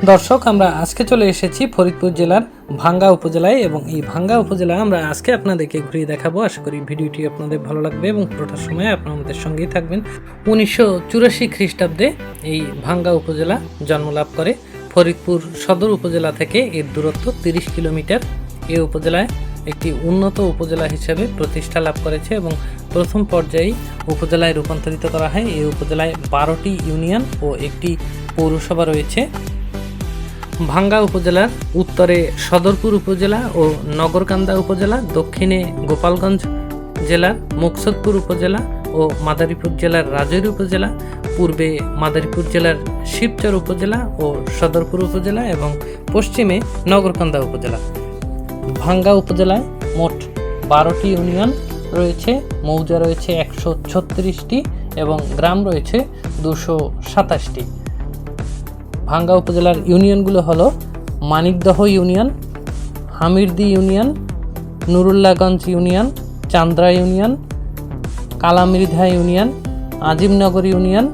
দর্শক, আমরা আজকে চলে এসেছি ফরিদপুর জেলার ভাঙ্গা উপজেলায় এবং এই ভাঙ্গা উপজেলা আমরা আজকে আপনাদেরকে ঘুরিয়ে দেখাবো। আশা করি ভিডিওটি আপনাদের ভালো লাগবে এবং পুরোটা সময় আপনারা আমাদের সঙ্গেই থাকবেন। উনিশশো চুরাশি খ্রিস্টাব্দে এই ভাঙ্গা উপজেলা জন্মলাভ করে। ফরিদপুর সদর উপজেলা থেকে এর দূরত্ব তিরিশ কিলোমিটার। এ উপজেলায় একটি উন্নত উপজেলা হিসেবে প্রতিষ্ঠা লাভ করেছে এবং প্রথম পর্যায়ে উপজেলায় রূপান্তরিত করা হয়। এই উপজেলায় বারোটি ইউনিয়ন ও একটি পৌরসভা রয়েছে। ভাঙ্গা উপজেলার উত্তরে সদরপুর উপজেলা ও নগরকান্দা উপজেলা, দক্ষিণে গোপালগঞ্জ জেলার মুকসদপুর উপজেলা ও মাদারীপুর জেলার রাজৈর উপজেলা, পূর্বে মাদারীপুর জেলার শিবচর উপজেলা ও সদরপুর উপজেলা এবং পশ্চিমে নগরকান্দা উপজেলা। ভাঙ্গা উপজেলায় মোট বারোটি ইউনিয়ন রয়েছে, মৌজা রয়েছে একশো ছত্রিশটি এবং গ্রাম রয়েছে দুশো সাতাশটি। ভাঙ্গা উপজেলার ইউনিয়নগুলো হলো Manikdaha union, Hamirdi union, Nurullaganj union, Chandra union, Kalamridha union, Azimnagar union,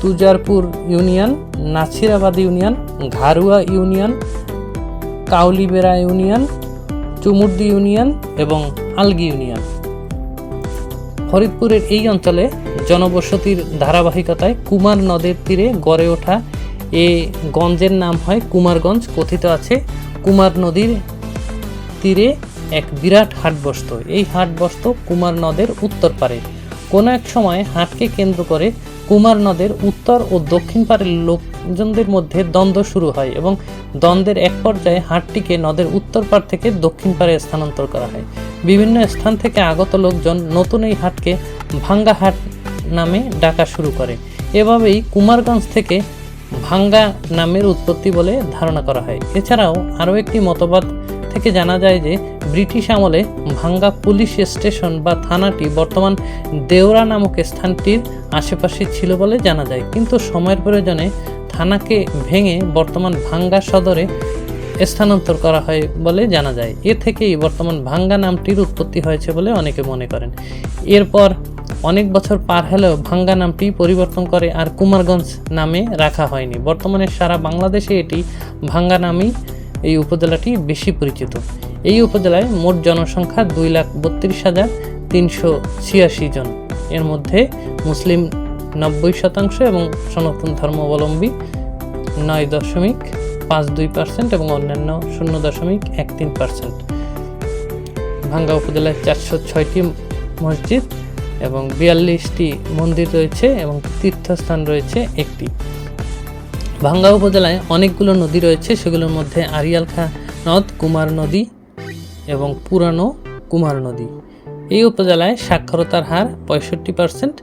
Tujarpur union Nasirabad union, Gharua union, Kaulibera union, Chumurdi union এবং আলগি ইউনিয়ন। ফরিদপুরের এই অঞ্চলে জনবসতির ধারাবাহিকতায় কুমার নদের তীরে গড়ে ওঠা এ গঞ্জের নাম হয় কুমারগঞ্জ, কথিত আছে কুমার নদীর তীরে এক বিরাট হাট বসত এই হাট বসত কুমার নদের উত্তর পারে কোনো এক সময় হাটকে কেন্দ্র করে কুমার নদের উত্তর ও দক্ষিণ পারের লোকজনদের মধ্যে দ্বন্দ্ব শুরু হয় এবং দ্বন্দ্বের এক পর্যায়ে হাটটিকে নদের উত্তর পার থেকে দক্ষিণ পারে স্থানান্তর করা হয়। বিভিন্ন স্থান থেকে আগত লোকজন নতুন এই হাটকে ভাঙ্গা হাট নামে ডাকা শুরু করে। এভাবেই কুমারগঞ্জ থেকে ভাঙ্গা নামের উৎপত্তি বলে ধারণা করা হয়। এছাড়াও আরও একটি মতবাদ থেকে জানা যায় যে, ব্রিটিশ আমলে ভাঙ্গা পুলিশ স্টেশন বা থানাটি বর্তমান দেওরা নামক স্থানটির আশেপাশে ছিল বলে জানা যায়। কিন্তু সময়ের প্রয়োজনে থানাকে ভেঙে বর্তমান ভাঙ্গা সদরে স্থানান্তর করা হয় বলে জানা যায়। এ থেকেই বর্তমান ভাঙ্গা নামটির উৎপত্তি হয়েছে বলে অনেকে মনে করেন। এরপর অনেক বছর পার হলেও ভাঙ্গা নামটি পরিবর্তন করে আর কুমারগঞ্জ নামে রাখা হয়নি। বর্তমানে সারা বাংলাদেশে এটি ভাঙ্গা নামেই এই উপজেলাটি বেশি পরিচিত। এই উপজেলায় মোট জনসংখ্যা দুই লাখ বত্রিশ হাজার তিনশো ছিয়াশি জন। এর মধ্যে মুসলিম নব্বই শতাংশ এবং সনাতন ধর্মাবলম্বী নয় দশমিক পাঁচ দুই পার্সেন্ট এবং অন্যান্য শূন্য দশমিক এক তিন পার্সেন্ট। ভাঙ্গা উপজেলায় চারশো ছয়টি মসজিদ এবং বিয়াল্লিশটি মন্দির রয়েছে এবং তীর্থস্থান রয়েছে একটি। ভাঙ্গা উপজেলায় অনেকগুলো নদী রয়েছে, সেগুলোর মধ্যে আরিয়াল খা নদ, কুমার নদী এবং পুরানো কুমার নদী। এই উপজেলায় সাক্ষরতার হার পঁয়ষট্টি পার্সেন্ট।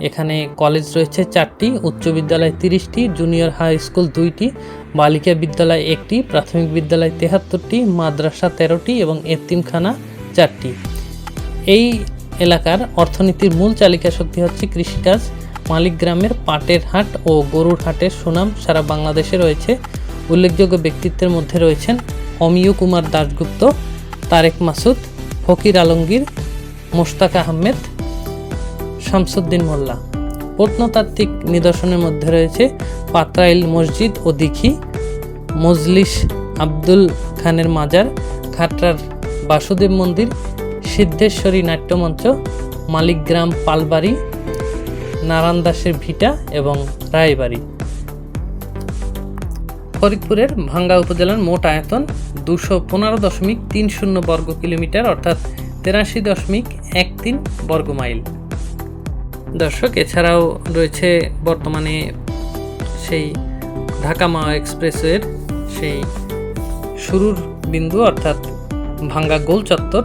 এখানে কলেজ রয়েছে চারটি, উচ্চ বিদ্যালয় তিরিশটি, জুনিয়র হাই স্কুল দুইটি, বালিকা বিদ্যালয় একটি, প্রাথমিক বিদ্যালয় তেহাত্তরটি, মাদ্রাসা তেরোটি এবং এতিমখানা চারটি। এই এলাকার অর্থনীতির মূল চালিকা শক্তি হচ্ছে কৃষিকাজ। মালিক গ্রামের পাটের হাট ও গরুর হাটের সুনাম সারা বাংলাদেশে রয়েছে। উল্লেখযোগ্য ব্যক্তিত্বের মধ্যে রয়েছেন অমিয় কুমার দাশগুপ্ত, তারেক মাসুদ, ফকির আলমগীর, মোশতাক আহমেদ, শামসুদ্দিন মোল্লা। প্রত্নতাত্ত্বিক নিদর্শনের মধ্যে রয়েছে পাত্রাইল মসজিদ ও দিঘি, মজলিস আব্দুল খানের মাজার, খাটরার বাসুদেব মন্দির সিদ্ধেশ্বরী নাট্যমঞ্চ, মালিকগ্রাম পালবাড়ি, নারায়ণ দাসের ভিটা এবং রায়বাড়ি। ফরিদপুরের ভাঙ্গা উপজেলার মোট আয়তন দুশো পনেরো দশমিক তিন শূন্য বর্গ কিলোমিটার, অর্থাৎ তেরাশি দশমিক এক তিন বর্গ মাইল। দর্শক, এছাড়াও রয়েছে বর্তমানে সেই ঢাকা মাওয়া এক্সপ্রেসওয়ের সেই শুরুর বিন্দু, অর্থাৎ ভাঙ্গা গোল চত্বর।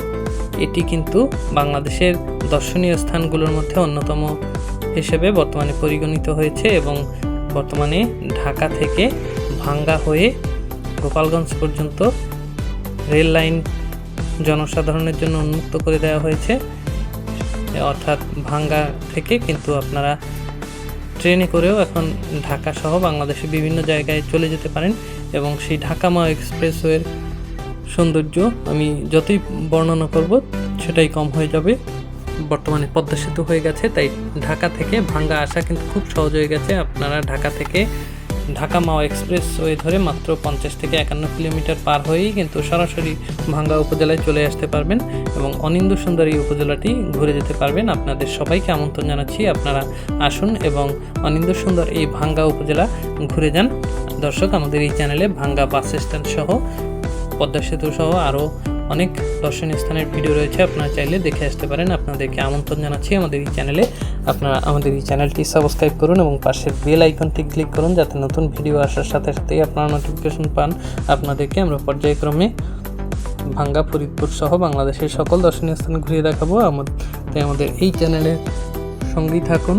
এটি কিন্তু বাংলাদেশের দর্শনীয় স্থানগুলোর মধ্যে অন্যতম হিসেবে বর্তমানে পরিগণিত হয়েছে এবং বর্তমানে ঢাকা থেকে ভাঙ্গা হয়ে গোপালগঞ্জ পর্যন্ত রেল লাইন জনসাধারণের জন্য উন্মুক্ত করে দেওয়া হয়েছে। অর্থাৎ ভাঙ্গা থেকে কিন্তু আপনারা ট্রেনে করেও এখন ঢাকা সহ বাংলাদেশের বিভিন্ন জায়গায় চলে যেতে পারেন এবং সেই ঢাকা মা এক্সপ্রেসওয়ের সৌন্দর্য আমি যতই বর্ণনা করব, সেটাই কম হয়ে যাবে। বর্তমানে পদ্মা সেতু হয়ে গেছে, তাই ঢাকা থেকে ভাঙ্গা আসা কিন্তু খুব সহজ হয়ে গেছে। আপনারা ঢাকা থেকে ঢাকা মাও এক্সপ্রেস ওয়ে ধরে মাত্র পঞ্চাশ থেকে একান্ন কিলোমিটার পার হয়েই কিন্তু সরাসরি ভাঙ্গা উপজেলায় চলে আসতে পারবেন এবং অনিন্দ সুন্দর উপজেলাটি ঘুরে যেতে পারবেন। আপনাদের সবাইকে আমন্ত্রণ জানাচ্ছি, আপনারা আসুন এবং অনিন্দ সুন্দর এই ভাঙ্গা উপজেলা ঘুরে যান। দর্শক, আমাদের এই চ্যানেলে ভাঙ্গা বাস স্ট্যান্ড সহ পদ্মা সেতু সহ আরও অনেক দর্শনীয় স্থানের ভিডিও রয়েছে। আপনারা চাইলে দেখে আসতে পারেন। আপনাদেরকে আমন্ত্রণ জানাচ্ছি আমাদের এই চ্যানেলে আপনারা আমাদের এই চ্যানেলটি সাবস্ক্রাইব করুন এবং পাশের বেল আইকনটি ক্লিক করুন যাতে নতুন ভিডিও আসার সাথে সাথেই আপনারা নোটিফিকেশন পান। আপনাদেরকে আমরা পর্যায়ক্রমে ভাঙ্গা, ফরিদপুর সহ বাংলাদেশের সকল দর্শনীয় স্থান ঘুরিয়ে দেখাবো। আমাদের আমাদের এই চ্যানেলের সঙ্গেই থাকুন।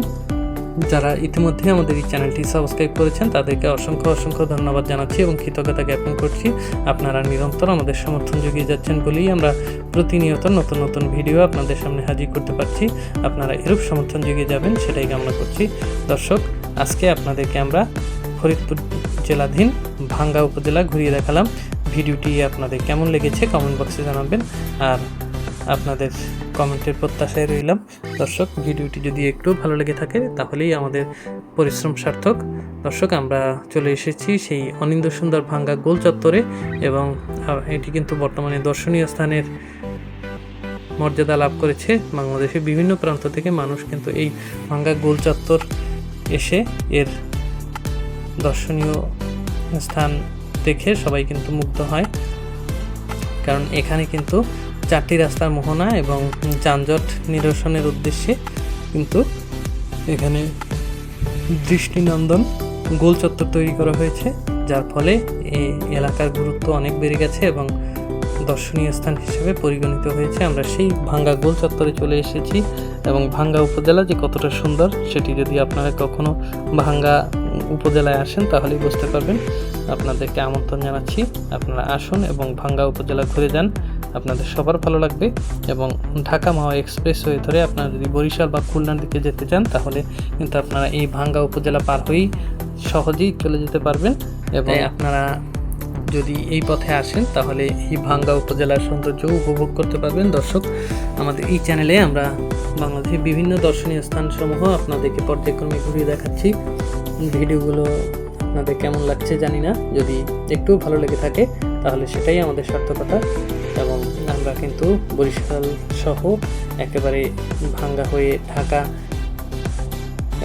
যারা ইতিমধ্যে আমাদের এই চ্যানেলটি সাবস্ক্রাইব করেছেন, তাদেরকে অসংখ্য অসংখ্য ধন্যবাদ জানাচ্ছি এবং কৃতজ্ঞতা জ্ঞাপন করছি। আপনারা নিরন্তর আমাদের সমর্থন জুগিয়ে যাচ্ছেন বলেই আমরা প্রতিনিয়ত নতুন নতুন ভিডিও আপনাদের সামনে হাজির করতে পারছি। আপনারা এরূপ সমর্থন জুগিয়ে যাবেন, সেটাই কামনা করছি। দর্শক, আজকে আপনাদেরকে আমরা ফরিদপুর জেলাধীন ভাঙ্গা উপজেলা ঘুরিয়ে দেখালাম। ভিডিওটি আপনাদের কেমন লেগেছে কমেন্ট বক্সে জানাবেন। আর আপনাদের কমেন্টের প্রত্যাশায় রইলাম। দর্শক, ভিডিওটি যদি একটু ভালো লেগে থাকে, তাহলেই আমাদের পরিশ্রম সার্থক। দর্শক, আমরা চলে এসেছি সেই অনিন্দ সুন্দর ভাঙ্গা গোল চত্বরে এবং এটি কিন্তু বর্তমানে দর্শনীয় স্থানের মর্যাদা লাভ করেছে। বাংলাদেশের বিভিন্ন প্রান্ত থেকে মানুষ কিন্তু এই ভাঙ্গা গোল চত্বর এসে এর দর্শনীয় স্থান দেখে সবাই কিন্তু মুগ্ধ হয়। কারণ এখানে কিন্তু চারটি রাস্তার মোহনা এবং যানজট নিরসনের উদ্দেশ্যে কিন্তু এখানে দৃষ্টিনন্দন গোল চত্বর তৈরি করা হয়েছে, যার ফলে এই এলাকার গুরুত্ব অনেক বেড়ে গেছে এবং দর্শনীয় স্থান হিসেবে পরিগণিত হয়েছে। আমরা সেই ভাঙ্গা গোল চত্বরে চলে এসেছি এবং ভাঙ্গা উপজেলা যে কতটা সুন্দর সেটি যদি আপনারা কখনো ভাঙ্গা উপজেলায় আসেন তাহলেই বুঝতে পারবেন। আপনাদেরকে আমন্ত্রণ জানাচ্ছি। আপনারা আসুন এবং ভাঙ্গা উপজেলা ঘুরে যান। আপনাদের সবার ভালো লাগবে এবং ঢাকা মাওয়া এক্সপ্রেস হয়ে ধরে আপনারা যদি বরিশাল বা খুলনার দিকে যেতে চান, তাহলে কিন্তু আপনারা এই ভাঙ্গা উপজেলা পার হয়েই সহজেই চলে যেতে পারবেন এবং আপনারা যদি এই পথে আসেন, তাহলে এই ভাঙ্গা উপজেলার সৌন্দর্য উপভোগ করতে পারবেন। দর্শক, আমাদের এই চ্যানেলে আমরা বাংলাদেশের বিভিন্ন দর্শনীয় স্থানসমূহ আপনাদেরকে পর্যায়ক্রমে ঘুরিয়ে দেখাচ্ছি। ভিডিওগুলো আপনাদের কেমন লাগছে জানি না। যদি একটু ভালো লেগে থাকে, তাহলে সেটাই আমাদের সার্থকতা। আমরা কিন্তু বরিশাল সহ একেবারে ভাঙ্গা হয়ে ঢাকা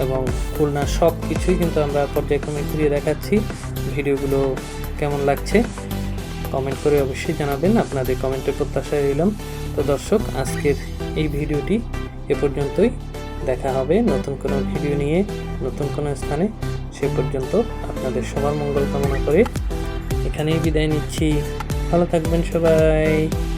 এবং খুলনা সব কিছুই কিন্তু আমরা পর্যায়ক্রমে ঘুরিয়ে দেখাচ্ছি। ভিডিওগুলো কেমন লাগছে? কমেন্ট করে অবশ্যই জানাবেন, আপনাদের কমেন্টে প্রত্যাশা রইলাম। তো দর্শক, আজকের এই ভিডিওটি এ পর্যন্তই। দেখা হবে নতুন কোনো ভিডিও নিয়ে, নতুন কোনো স্থানে। সে পর্যন্ত আপনাদের সবার মঙ্গল কামনা করে এখানেই বিদায় নিচ্ছি। ভালো থাকবেন সবাই।